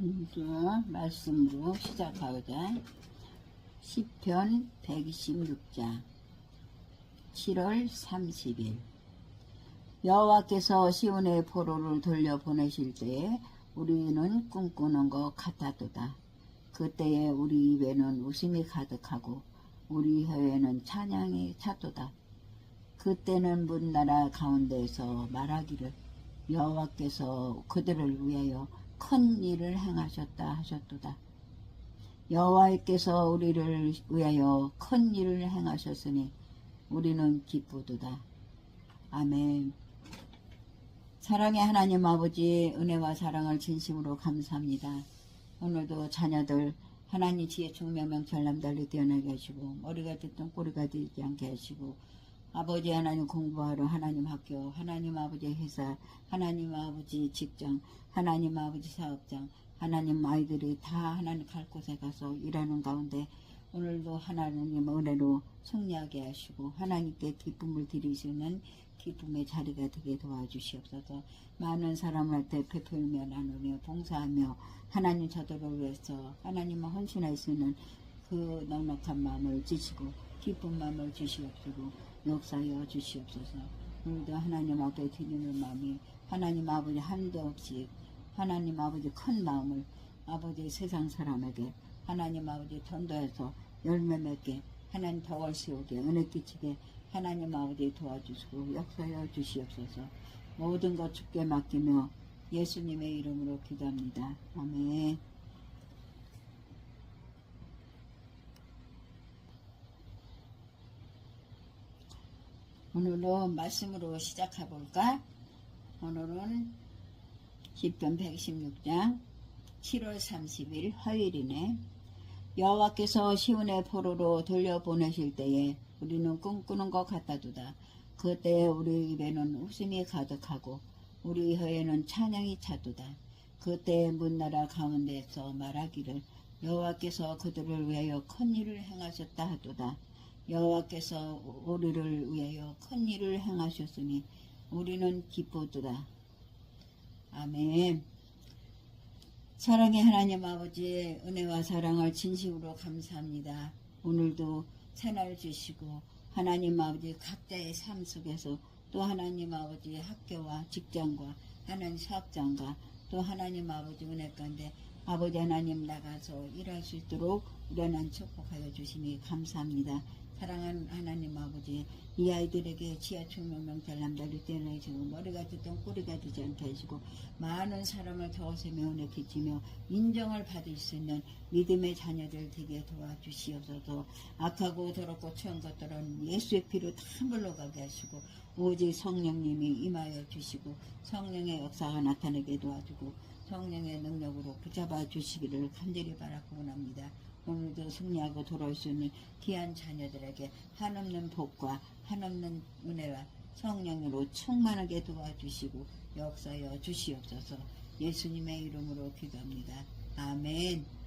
이제 말씀으로 시작하자. 시편 126장 7월 30일 여호와께서 시온의 포로를 돌려보내실 때에 우리는 꿈꾸는 것 같았도다. 그때에 우리 입에는 웃음이 가득하고 우리 혀에는 찬양이 찼도다. 그때는 문나라 가운데에서 말하기를 여호와께서 그들을 위하여 큰 일을 행하셨다 하셨도다. 여호와께서 우리를 위하여 큰 일을 행하셨으니 우리는 기쁘도다. 아멘. 사랑의 하나님 아버지 은혜와 사랑을 진심으로 감사합니다. 오늘도 자녀들 하나님 지혜 총명명 전람달리 뛰어나게 하시고 머리가 됐던 꼬리가 되지 않게 하시고 아버지 하나님 공부하러 하나님 학교 하나님 아버지 회사 하나님 아버지 직장 하나님 아버지 사업장 하나님 아이들이 다 하나님 갈 곳에 가서 일하는 가운데 오늘도 하나님 은혜로 승리하게 하시고 하나님께 기쁨을 드리시는 기쁨의 자리가 되게 도와주시옵소서. 많은 사람한테 베풀며 나누며 봉사하며 하나님 저들을 위해서 하나님을 헌신할 수 있는 그 넉넉한 마음을 주시고 기쁜 마음을 주시옵시고 역사여 주시옵소서 오늘도 하나님 앞에 드리는 마음이 하나님 아버지 한도 없이 하나님 아버지 큰 마음을 아버지 세상 사람에게 하나님 아버지 전도해서 열매 맺게 하나님 덕을 세우게 은혜 끼치게 하나님 아버지 도와주시고 역사여 주시옵소서 모든 것 주께 맡기며 예수님의 이름으로 기도합니다. 아멘. 오늘도 말씀으로 시작해 볼까? 오늘은 시편 116장 7월 30일 화요일이네. 여호와께서 시온의 포로로 돌려보내실 때에 우리는 꿈꾸는 것 같다두다. 그때 우리 입에는 웃음이 가득하고 우리 혀에는 찬양이 차도다. 그때 문나라 가운데서 말하기를 여호와께서 그들을 위하여 큰 일을 행하셨다 하도다. 여호와께서 우리를 위하여 큰 일을 행하셨으니 우리는 기쁘도다. 아멘. 사랑의 하나님 아버지 은혜와 사랑을 진심으로 감사합니다. 오늘도 새날 주시고 하나님 아버지 각자의 삶 속에서 또 하나님 아버지 학교와 직장과 하나님 사업장과 또 하나님 아버지 은혜 가운데 아버지 하나님 나가서 일할 수 있도록 우련한 축복하여 주시니 감사합니다. 사랑하는 하나님 아버지 이 아이들에게 지하 총명명 잘 남달리 뛰어나게 주고 머리가 듣던 꼬리가 되지 않게 하시고 많은 사람을 더세며 은혜 끼치며 인정을 받을 수 있는 믿음의 자녀들 되게 도와주시옵소서 악하고 더럽고 추한 것들은 예수의 피로 다 물러가게 하시고 오직 성령님이 임하여 주시고 성령의 역사가 나타나게 도와주고 성령의 능력으로 붙잡아 주시기를 간절히 바라고 원합니다. 오늘도 승리하고 돌아올 수 있는 귀한 자녀들에게 한없는 복과 한없는 은혜와 성령으로 충만하게 도와주시고 역사여 주시옵소서 예수님의 이름으로 기도합니다. 아멘.